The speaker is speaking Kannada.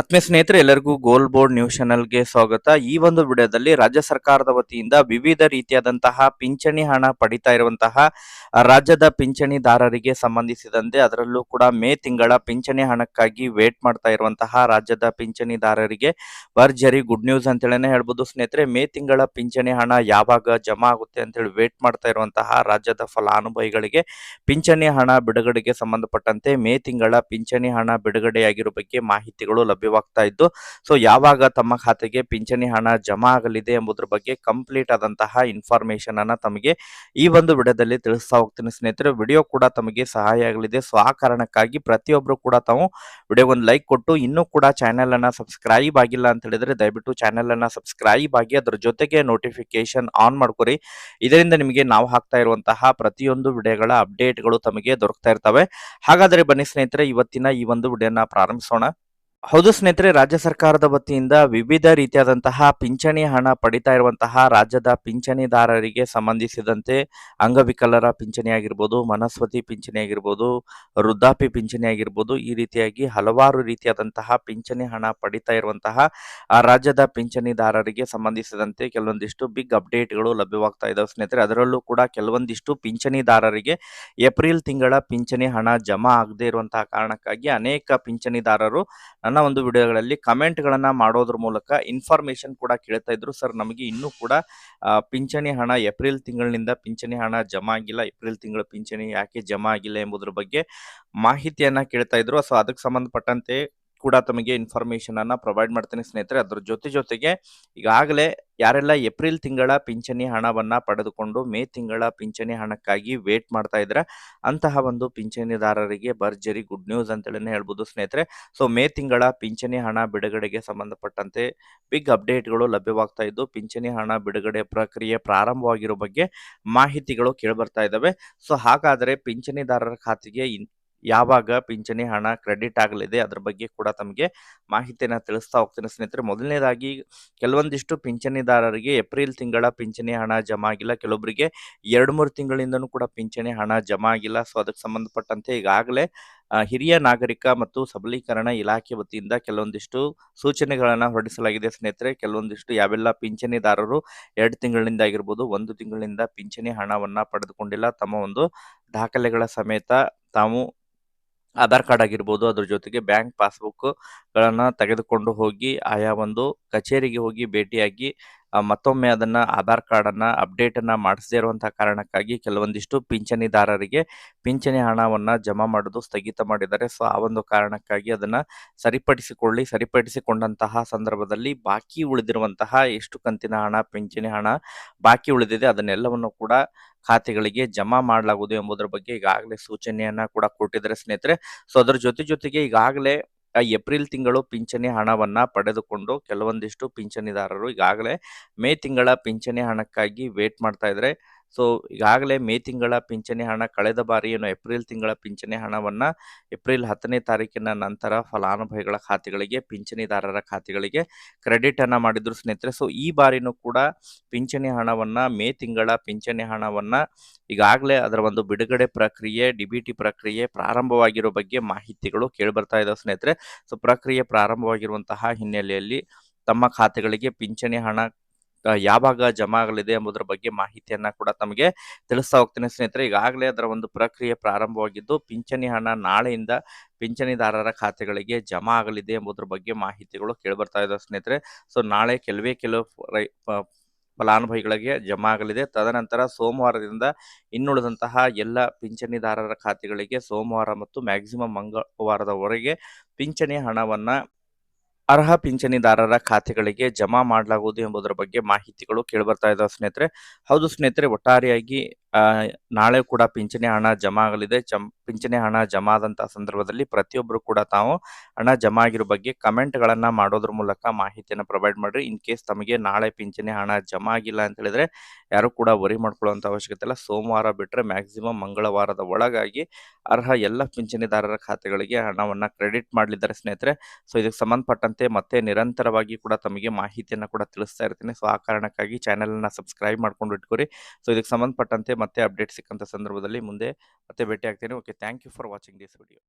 ಆತ್ಮೀಯ ಸ್ನೇಹಿತರೆ, ಎಲ್ಲರಿಗೂ ಗೋಲ್ ಬೋರ್ಡ್ ನ್ಯೂಸ್ ಚಾನೆಲ್ಗೆ ಸ್ವಾಗತ. ಈ ಒಂದು ವಿಡಿಯೋದಲ್ಲಿ ರಾಜ್ಯ ಸರ್ಕಾರದ ವತಿಯಿಂದ ವಿವಿಧ ರೀತಿಯಾದಂತಹ ಪಿಂಚಣಿ ಹಣ ಪಡಿತಾ ಇರುವಂತಹ ರಾಜ್ಯದ ಪಿಂಚಣಿದಾರರಿಗೆ ಸಂಬಂಧಿಸಿದಂತೆ ಅದರಲ್ಲೂ ಕೂಡ ಮೇ ತಿಂಗಳ ಪಿಂಚಣಿ ಹಣಕ್ಕಾಗಿ ವೇಟ್ ಮಾಡ್ತಾ ಇರುವಂತಹ ರಾಜ್ಯದ ಪಿಂಚಣಿದಾರರಿಗೆ ಭರ್ಜರಿ ಗುಡ್ ನ್ಯೂಸ್ ಅಂತೇಳಿ ಹೇಳ್ಬೋದು. ಸ್ನೇಹಿತರೆ, ಮೇ ತಿಂಗಳ ಪಿಂಚಣಿ ಹಣ ಯಾವಾಗ ಜಮಾ ಆಗುತ್ತೆ ಅಂತೇಳಿ ವೇಟ್ ಮಾಡ್ತಾ ಇರುವಂತಹ ರಾಜ್ಯದ ಫಲಾನುಭವಿಗಳಿಗೆ ಪಿಂಚಣಿ ಹಣ ಬಿಡುಗಡೆಗೆ ಸಂಬಂಧಪಟ್ಟಂತೆ ಮೇ ತಿಂಗಳ ಪಿಂಚಣಿ ಹಣ ಬಿಡುಗಡೆಯಾಗಿರೋ ಬಗ್ಗೆ ಮಾಹಿತಿಗಳು ಲಭ್ಯವಾಗ್ತಾ ಇದ್ದು, ಸೊ ಯಾವಾಗ ತಮ್ಮ ಖಾತೆಗೆ ಪಿಂಚಣಿ ಹಣ ಜಮಾ ಆಗಲಿದೆ ಎಂಬುದರ ಬಗ್ಗೆ ಕಂಪ್ಲೀಟ್ ಆದಂತಹ ಇನ್ಫಾರ್ಮೇಶನ್ ಅನ್ನ ತಮಗೆ ಈ ಒಂದು ವಿಡಿಯೋದಲ್ಲಿ ತಿಳಿಸ್ತಾ ಹೋಗ್ತೀನಿ ಸ್ನೇಹಿತರೆ. ವಿಡಿಯೋ ಕೂಡ ತಮಗೆ ಸಹಾಯ ಆಗಲಿದೆ. ಸೊ ಆ ಕಾರಣಕ್ಕಾಗಿ ಪ್ರತಿಯೊಬ್ಬರು ಕೂಡ ತಾವು ವಿಡಿಯೋ ಒಂದು ಲೈಕ್ ಕೊಟ್ಟು, ಇನ್ನೂ ಕೂಡ ಚಾನೆಲ್ ಅನ್ನ ಸಬ್ಸ್ಕ್ರೈಬ್ ಆಗಿಲ್ಲ ಅಂತ ಹೇಳಿದ್ರೆ ದಯವಿಟ್ಟು ಚಾನೆಲ್ ಅನ್ನ ಸಬ್ಸ್ಕ್ರೈಬ್ ಆಗಿ ಅದ್ರ ಜೊತೆಗೆ ನೋಟಿಫಿಕೇಶನ್ ಆನ್ ಮಾಡ್ಕೊರಿ. ಇದರಿಂದ ನಿಮಗೆ ನಾವು ಹಾಕ್ತಾ ಇರುವಂತಹ ಪ್ರತಿಯೊಂದು ವಿಡಿಯೋಗಳ ಅಪ್ಡೇಟ್ಗಳು ತಮಗೆ ದೊರಕ್ತಾ ಇರ್ತವೆ. ಹಾಗಾದರೆ ಬನ್ನಿ ಸ್ನೇಹಿತರೆ, ಇವತ್ತಿನ ಈ ಒಂದು ವಿಡಿಯೋನ ಪ್ರಾರಂಭಿಸೋಣ. ಹೌದು ಸ್ನೇಹಿತರೆ, ರಾಜ್ಯ ಸರ್ಕಾರದ ವತಿಯಿಂದ ವಿವಿಧ ರೀತಿಯಾದಂತಹ ಪಿಂಚಣಿ ಹಣ ಪಡಿತಾ ಇರುವಂತಹ ರಾಜ್ಯದ ಪಿಂಚಣಿದಾರರಿಗೆ ಸಂಬಂಧಿಸಿದಂತೆ ಅಂಗವಿಕಲರ ಪಿಂಚಣಿ ಆಗಿರ್ಬೋದು ಮನಸ್ವತಿ ಪಿಂಚಣಿ ಆಗಿರ್ಬೋದು ವೃದ್ಧಾಪಿ ಪಿಂಚಣಿ ಆಗಿರ್ಬೋದು ಈ ರೀತಿಯಾಗಿ ಹಲವಾರು ರೀತಿಯಾದಂತಹ ಪಿಂಚಣಿ ಹಣ ಪಡಿತಾ ಇರುವಂತಹ ರಾಜ್ಯದ ಪಿಂಚಣಿದಾರರಿಗೆ ಸಂಬಂಧಿಸಿದಂತೆ ಕೆಲವೊಂದಿಷ್ಟು ಬಿಗ್ ಅಪ್ಡೇಟ್ಗಳು ಲಭ್ಯವಾಗ್ತಾ ಇದ್ದಾವೆ ಸ್ನೇಹಿತರೆ. ಅದರಲ್ಲೂ ಕೂಡ ಕೆಲವೊಂದಿಷ್ಟು ಪಿಂಚಣಿದಾರರಿಗೆ ಏಪ್ರಿಲ್ ತಿಂಗಳ ಪಿಂಚಣಿ ಹಣ ಜಮಾ ಆಗದೇ ಇರುವಂತಹ ಕಾರಣಕ್ಕಾಗಿ ಅನೇಕ ಪಿಂಚಣಿದಾರರು ನನ್ನ ಒಂದು ವಿಡಿಯೋಗಳಲ್ಲಿ ಕಮೆಂಟ್ಗಳನ್ನ ಮಾಡೋದ್ರ ಮೂಲಕ ಇನ್ಫಾರ್ಮೇಷನ್ ಕೂಡ ಕೇಳ್ತಾ ಇದ್ರು. ಸರ್, ನಮಗೆ ಇನ್ನೂ ಕೂಡ ಪಿಂಚಣಿ ಹಣ ಏಪ್ರಿಲ್ ತಿಂಗಳಿನಿಂದ ಪಿಂಚಣಿ ಹಣ ಜಮಾ ಆಗಿಲ್ಲ. ಏಪ್ರಿಲ್ ತಿಂಗಳ ಪಿಂಚಣಿ ಯಾಕೆ ಜಮಾ ಆಗಿಲ್ಲ ಎಂಬುದರ ಬಗ್ಗೆ ಮಾಹಿತಿಯನ್ನ ಕೇಳ್ತಾ ಇದ್ರು. ಸೊ, ಅದಕ್ಕೆ ಸಂಬಂಧಪಟ್ಟಂತೆ ಕೂಡ ತಮಗೆ ಇನ್ಫಾರ್ಮೇಶನ್ ಅನ್ನ ಪ್ರೊವೈಡ್ ಮಾಡ್ತೇನೆ ಸ್ನೇಹಿತರೆ. ಅದ್ರ ಜೊತೆ ಜೊತೆಗೆ ಈಗಾಗಲೇ ಯಾರೆಲ್ಲ ಏಪ್ರಿಲ್ ತಿಂಗಳ ಪಿಂಚಣಿ ಹಣವನ್ನ ಪಡೆದುಕೊಂಡು ಮೇ ತಿಂಗಳ ಪಿಂಚಣಿ ಹಣಕ್ಕಾಗಿ ವೇಟ್ ಮಾಡ್ತಾ ಇದ್ರೆ ಅಂತಹ ಒಂದು ಪಿಂಚಣಿದಾರರಿಗೆ ಭರ್ಜರಿ ಗುಡ್ ನ್ಯೂಸ್ ಅಂತೇಳಿ ಹೇಳ್ಬೋದು ಸ್ನೇಹಿತರೆ. ಸೊ ಮೇ ತಿಂಗಳ ಪಿಂಚಣಿ ಹಣ ಬಿಡುಗಡೆಗೆ ಸಂಬಂಧಪಟ್ಟಂತೆ ಬಿಗ್ ಅಪ್ಡೇಟ್ಗಳು ಲಭ್ಯವಾಗ್ತಾ ಇದ್ದು, ಪಿಂಚಣಿ ಹಣ ಬಿಡುಗಡೆ ಪ್ರಕ್ರಿಯೆ ಪ್ರಾರಂಭವಾಗಿರೋ ಬಗ್ಗೆ ಮಾಹಿತಿಗಳು ಕೇಳಿ ಬರ್ತಾ ಇದ್ದಾವೆ. ಸೊ ಹಾಗಾದರೆ ಪಿಂಚಣಿದಾರರ ಖಾತೆಗೆ ಯಾವಾಗ ಪಿಂಚಣಿ ಹಣ ಕ್ರೆಡಿಟ್ ಆಗಲಿದೆ ಅದ್ರ ಬಗ್ಗೆ ಕೂಡ ತಮಗೆ ಮಾಹಿತಿಯನ್ನು ತಿಳಿಸ್ತಾ ಹೋಗ್ತೀನಿ ಸ್ನೇಹಿತರೆ. ಮೊದಲನೇದಾಗಿ ಕೆಲವೊಂದಿಷ್ಟು ಪಿಂಚಣಿದಾರರಿಗೆ ಏಪ್ರಿಲ್ ತಿಂಗಳ ಪಿಂಚಣಿ ಹಣ ಜಮಾ ಆಗಿಲ್ಲ. ಕೆಲವೊಬ್ಬರಿಗೆ ಎರಡು ಮೂರು ತಿಂಗಳಿಂದನೂ ಕೂಡ ಪಿಂಚಣಿ ಹಣ ಜಮಾ ಆಗಿಲ್ಲ. ಸೊ ಅದಕ್ಕೆ ಸಂಬಂಧಪಟ್ಟಂತೆ ಈಗಾಗಲೇ ಹಿರಿಯ ನಾಗರಿಕ ಮತ್ತು ಸಬಲೀಕರಣ ಇಲಾಖೆ ವತಿಯಿಂದ ಕೆಲವೊಂದಿಷ್ಟು ಸೂಚನೆಗಳನ್ನು ಹೊರಡಿಸಲಾಗಿದೆ ಸ್ನೇಹಿತರೆ. ಕೆಲವೊಂದಿಷ್ಟು ಯಾವೆಲ್ಲ ಪಿಂಚಣಿದಾರರು ಎರಡು ತಿಂಗಳಿಂದ ಆಗಿರ್ಬೋದು, ಒಂದು ತಿಂಗಳಿಂದ ಪಿಂಚಣಿ ಹಣವನ್ನು ಪಡೆದುಕೊಂಡಿಲ್ಲ, ತಮ್ಮ ಒಂದು ದಾಖಲೆಗಳ ಸಮೇತ ತಾವು ಆಧಾರ್ ಕಾರ್ಡ್ ಆಗಿರ್ಬೋದು, ಅದ್ರ ಜೊತೆಗೆ ಬ್ಯಾಂಕ್ ಪಾಸ್ಬುಕ್ ಗಳನ್ನ ತೆಗೆದುಕೊಂಡು ಹೋಗಿ, ಆಯಾ ಒಂದು ಕಚೇರಿಗೆ ಹೋಗಿ ಭೇಟಿಯಾಗಿ ಮತ್ತೊಮ್ಮೆ ಅದನ್ನ ಆಧಾರ್ ಕಾರ್ಡ್ ಅನ್ನ ಅಪ್ಡೇಟ್ ಅನ್ನ ಮಾಡಿಸದೇ ಇರುವಂತಹ ಕಾರಣಕ್ಕಾಗಿ ಕೆಲವೊಂದಿಷ್ಟು ಪಿಂಚಣಿದಾರರಿಗೆ ಪಿಂಚಣಿ ಹಣವನ್ನ ಜಮಾ ಮಾಡೋದು ಸ್ಥಗಿತ ಮಾಡಿದ್ದಾರೆ. ಸೊ, ಆ ಒಂದು ಕಾರಣಕ್ಕಾಗಿ ಅದನ್ನ ಸರಿಪಡಿಸಿಕೊಳ್ಳಿ. ಸರಿಪಡಿಸಿಕೊಂಡಂತಹ ಸಂದರ್ಭದಲ್ಲಿ ಬಾಕಿ ಉಳಿದಿರುವಂತಹ ಎಷ್ಟು ಕಂತಿನ ಹಣ, ಪಿಂಚಣಿ ಹಣ ಬಾಕಿ ಉಳಿದಿದೆ ಅದನ್ನೆಲ್ಲವನ್ನು ಕೂಡ ಖಾತೆಗಳಿಗೆ ಜಮಾ ಮಾಡಲಾಗುವುದು ಎಂಬುದರ ಬಗ್ಗೆ ಈಗಾಗಲೇ ಸೂಚನೆಯನ್ನ ಕೂಡ ಕೊಟ್ಟಿದ್ದಾರೆ ಸ್ನೇಹಿತರೆ. ಸೊ, ಅದರ ಜೊತೆ ಜೊತೆಗೆ ಈಗಾಗಲೇ ಏಪ್ರಿಲ್ ತಿಂಗಳು ಪಿಂಚಣಿ ಹಣವನ್ನ ಪಡೆದುಕೊಂಡು ಕೆಲವೊಂದಿಷ್ಟು ಪಿಂಚಣಿದಾರರು ಈಗಾಗಲೇ ಮೇ ತಿಂಗಳ ಪಿಂಚಣಿ ಹಣಕ್ಕಾಗಿ ವೇಟ್ ಮಾಡ್ತಾ ಇದ್ದಾರೆ ಸೊ ಈಗಾಗಲೇ ಮೇ ತಿಂಗಳ ಪಿಂಚಣಿ ಹಣ ಕಳೆದ ಬಾರಿ ಏನು ಏಪ್ರಿಲ್ ತಿಂಗಳ ಪಿಂಚಣಿ ಹಣವನ್ನು ಏಪ್ರಿಲ್ ಹತ್ತನೇ ತಾರೀಕಿನ ನಂತರ ಫಲಾನುಭವಿಗಳ ಖಾತೆಗಳಿಗೆ, ಪಿಂಚಣಿದಾರರ ಖಾತೆಗಳಿಗೆ ಕ್ರೆಡಿಟ್ ಅನ್ನು ಮಾಡಿದ್ರು ಸ್ನೇಹಿತರೆ. ಸೊ ಈ ಬಾರಿನೂ ಕೂಡ ಪಿಂಚಣಿ ಹಣವನ್ನು, ಮೇ ತಿಂಗಳ ಪಿಂಚಣಿ ಹಣವನ್ನು ಈಗಾಗಲೇ ಅದರ ಒಂದು ಬಿಡುಗಡೆ ಪ್ರಕ್ರಿಯೆ, ಡಿ ಬಿ ಟಿ ಪ್ರಕ್ರಿಯೆ ಪ್ರಾರಂಭವಾಗಿರೋ ಬಗ್ಗೆ ಮಾಹಿತಿಗಳು ಕೇಳಿಬರ್ತಾ ಇದ್ದಾವೆ ಸ್ನೇಹಿತರೆ. ಸೊ ಪ್ರಕ್ರಿಯೆ ಪ್ರಾರಂಭವಾಗಿರುವಂತಹ ಹಿನ್ನೆಲೆಯಲ್ಲಿ ತಮ್ಮ ಖಾತೆಗಳಿಗೆ ಪಿಂಚಣಿ ಹಣ ಯಾವಾಗ ಜಮಾ ಆಗಲಿದೆ ಎಂಬುದರ ಬಗ್ಗೆ ಮಾಹಿತಿಯನ್ನ ಕೂಡ ತಮಗೆ ತಿಳಿಸ್ತಾ ಹೋಗ್ತೇನೆ ಸ್ನೇಹಿತರೆ. ಈಗಾಗಲೇ ಅದರ ಒಂದು ಪ್ರಕ್ರಿಯೆ ಪ್ರಾರಂಭವಾಗಿದ್ದು, ಪಿಂಚಣಿ ಹಣ ನಾಳೆಯಿಂದ ಪಿಂಚಣಿದಾರರ ಖಾತೆಗಳಿಗೆ ಜಮಾ ಆಗಲಿದೆ ಎಂಬುದರ ಬಗ್ಗೆ ಮಾಹಿತಿಗಳು ಕೇಳಿಬರ್ತಾ ಇದ್ದಾವೆ ಸ್ನೇಹಿತರೆ. ಸೊ, ನಾಳೆ ಕೆಲವೇ ಕೆಲವು ಫಲಾನುಭವಿಗಳಿಗೆ ಜಮಾ ಆಗಲಿದೆ. ತದನಂತರ ಸೋಮವಾರದಿಂದ ಇನ್ನುಳಿದಂತಹ ಎಲ್ಲ ಪಿಂಚಣಿದಾರರ ಖಾತೆಗಳಿಗೆ ಸೋಮವಾರ ಮತ್ತು ಮ್ಯಾಕ್ಸಿಮಮ್ ಮಂಗಳವಾರದವರೆಗೆ ಪಿಂಚಣಿ ಹಣವನ್ನ ಅರ್ಹ ಪಿಂಚಣಿದಾರರ ಖಾತೆಗಳಿಗೆ ಜಮಾ ಮಾಡಲಾಗುವುದು ಎಂಬುದರ ಬಗ್ಗೆ ಮಾಹಿತಿಗಳು ಕೇಳಿಬರ್ತಾ ಇದಾವೆ ಸ್ನೇಹಿತರೆ. ಹೌದು ಸ್ನೇಹಿತರೆ ಒಟ್ಟಾರೆಯಾಗಿ ನಾಳೆ ಕೂಡ ಪಿಂಚಣಿ ಹಣ ಜಮಾ ಆಗಲಿದೆ ಜಮ್ ಪಿಂಚಣಿ ಹಣ ಜಮಾ ಆದಂತಹ ಸಂದರ್ಭದಲ್ಲಿ ಪ್ರತಿಯೊಬ್ಬರು ಕೂಡ ತಾವು ಹಣ ಜಮಾ ಆಗಿರೋ ಬಗ್ಗೆ ಕಮೆಂಟ್ಗಳನ್ನ ಮಾಡೋದ್ರ ಮೂಲಕ ಮಾಹಿತಿಯನ್ನು ಪ್ರೊವೈಡ್ ಮಾಡ್ರಿ. ಇನ್ ಕೇಸ್ ತಮಗೆ ನಾಳೆ ಪಿಂಚಣಿ ಹಣ ಜಮಾ ಆಗಿಲ್ಲ ಅಂತ ಹೇಳಿದ್ರೆ ಯಾರು ಕೂಡ ವರಿ ಮಾಡ್ಕೊಳ್ಳುವಂತ ಅವಶ್ಯಕತೆ ಇಲ್ಲ. ಸೋಮವಾರ ಬಿಟ್ಟರೆ ಮ್ಯಾಕ್ಸಿಮಮ್ ಮಂಗಳವಾರದ ಒಳಗಾಗಿ ಅರ್ಹ ಎಲ್ಲ ಪಿಂಚಣಿದಾರರ ಖಾತೆಗಳಿಗೆ ಹಣವನ್ನ ಕ್ರೆಡಿಟ್ ಮಾಡಲಿದ್ದಾರೆ ಸ್ನೇಹಿತರೆ. ಸೊ ಇದಕ್ಕೆ ಸಂಬಂಧಪಟ್ಟಂತೆ ಮತ್ತೆ ನಿರಂತರವಾಗಿ ಕೂಡ ತಮಗೆ ಮಾಹಿತಿಯನ್ನು ಕೂಡ ತಿಳಿಸ್ತಾ ಇರ್ತೀನಿ. ಸೊ ಆ ಕಾರಣಕ್ಕಾಗಿ ಚಾನೆಲ್ನ ಸಬ್ಸ್ಕ್ರೈಬ್ ಮಾಡ್ಕೊಂಡು ಇಟ್ಕೊರಿ. ಸೊ ಇದಕ್ಕೆ ಸಂಬಂಧಪಟ್ಟಂತೆ ಮತ್ತೆ ಅಪ್ಡೇಟ್ ಸಿಕ್ಕಂಥ ಸಂದರ್ಭದಲ್ಲಿ ಮುಂದೆ ಮತ್ತೆ ಭೇಟಿ ಆಗ್ತೀನಿ okay thank you for watching this video